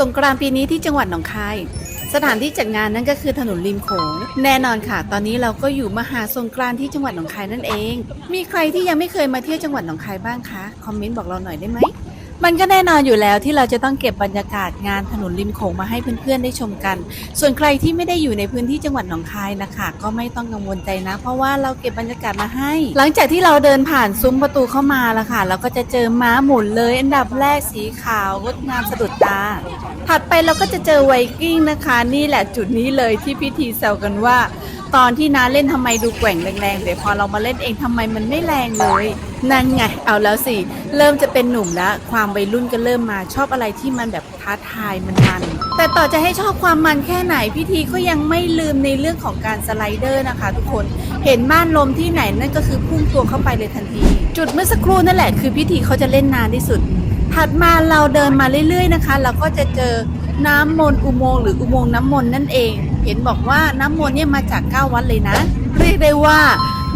สงกรานต์ปีนี้ที่จังหวัดหนองคาย สถานที่จัดงานนั่นก็คือถนนริมโขงแน่นอนค่ะ ตอนนี้เราก็อยู่มหาสงกรานต์ที่จังหวัดหนองคายนั่นเอง มีใครที่ยังไม่เคยมาเที่ยวจังหวัดหนองคายบ้างคะคอมเมนต์บอกเราหน่อยได้ไหม มันก็แน่นอนอยู่แล้วที่เราจะต้องเก็บบรรยากาศงานถนนริมโขงมาให้เพื่อนๆได้ชมกัน ส่วนใครที่ไม่ได้อยู่ในพื้นที่จังหวัดหนองคายนะคะ ก็ไม่ต้องกังวลใจนะ เพราะว่าเราเก็บบรรยากาศมาให้ หลังจากที่เราเดินผ่านซุ้มประตูเข้ามาแล้วค่ะ เราก็จะเจอม้าหมุนเลย อันดับแรกสีขาวงดงามสะดุดตา ถัดไปเราก็จะเจอไวกิ้งนะคะ นี่แหละจุดนี้เลยที่พิธีแซวกันว่า ตอนที่น้าเล่นทำไมดูแกว่งแรงๆแต่พอเรามาเล่นเองทำไมมันไม่แรงเลย นั่นไง เอาแล้วสิ เริ่มจะเป็นหนุ่มแล้ว ความวัยรุ่นก็เริ่มมาชอบอะไรที่มันแบบท้าทายมันมัน แต่ต่อจะให้ชอบความมันแค่ไหนพิธีก็ยังไม่ลืมในเรื่องของการสไลเดอร์นะคะ ทุกคน เห็นม่านลมที่ไหนนั่นก็คือพุ่งตัวเข้าไปเลยทันที จุดเมื่อสักครู่นั่นแหละคือพิธีเขาจะเล่นนานที่สุด ถัดมาเราเดินมาเรื่อยๆนะคะ เราก็จะเจอน้ำมนต์อุโมงค์หรืออุโมงค์น้ำมนต์นั่นเอง เห็นบอกว่าน้ำมนต์เนี่ยมาจากเก้าวัดเลยนะ เรียกได้ว่า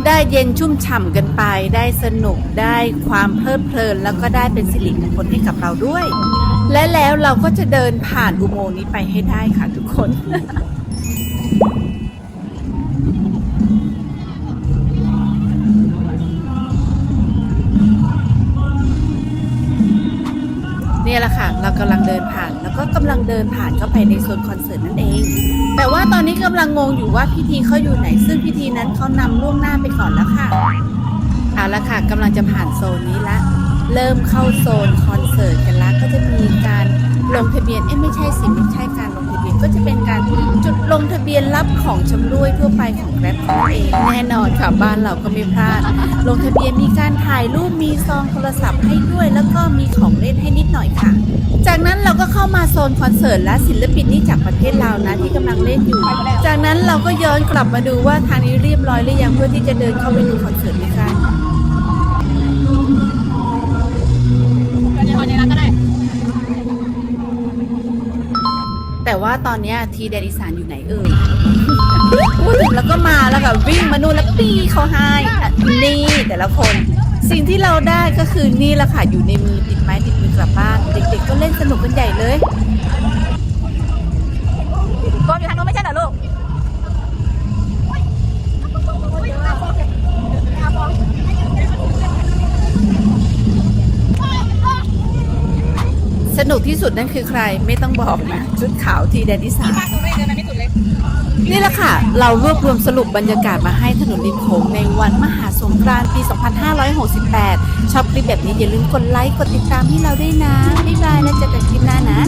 ได้เย็นชุ่มฉ่ำกันไป ได้สนุกได้ความเพลิดเพลิน แล้วก็ได้เป็นสิริมงคลให้กับเราด้วย และแล้วเราก็จะเดินผ่านอุโมงค์นี้ไปให้ได้ค่ะทุกคน เนี่ยแหละค่ะ เรากำลังเดินผ่าน แล้วก็กำลังเดินผ่านเข้าไปในโซนคอนเสิร์ตนั่นเอง แต่ว่าตอนนี้กำลังงงอยู่ว่าพิธีเขาอยู่ไหน ซึ่งพิธีนั้นเขานำล่วงหน้าไปก่อนแล้วค่ะเอาละค่ะกำลังจะผ่านโซนนี้ละ เริ่มเข้าโซนคอนเสิร์ตกันละก็จะมีการลงทะเบียนเอ๊ะไม่ใช่สิไม่ใช่การลงทะเบียน ก็จะเป็นการจุดลงทะเบียนรับของชำร่วยทั่วไปของแกร็บของเองแน่นอนค่ะบ้านเราก็ไม่พลาด ลงทะเบียนมีการถ่ายรูปมีซองโทรศัพท์ให้ด้วย แล้วก็มีของเล่นให้นิดหน่อยค่ะ จากนั้นเราก็เข้ามาโซนคอนเสิร์ตและศิลปินนี่จากประเทศลาวนะที่กำลังเล่นอยู่ จากนั้นเราก็ย้อนกลับมาดูว่าทางนี้เรียบร้อยหรือยังเพื่อที่จะเดินเข้าไปดูคอนเสิร์ตด้วยกัน แต่ว่าตอนนี้ทีเดดอีสานอยู่ไหนเอ่ยพูดถึงแล้วก็มาแล้วค่ะวิ่งมานู่นแล้วปีเขาให้นี่แต่ละคน สิ่งที่เราได้ก็คือนี่แหละค่ะอยู่ในมือติดไม้ติดมือกลับบ้าน เด็กๆก็เล่นสนุกกันใหญ่เลย นุกที่สุดนั่นคือใครไม่ต้องบอกนะ ชุดขาวทีแดนอีสานป้าตัวไม่เดินไปไม่สุดเลยนี่แหละค่ะ เรารวบรวมสรุปบรรยากาศมาให้ถนนริมโขงในวันมหาสงกรานต์ปี 2568 ชอบคลิปแบบนี้อย่าลืมกดไลค์ กดติดตามให้เราด้วยนะ บ๊ายบายแล้วเจอกันคลิปหน้านะ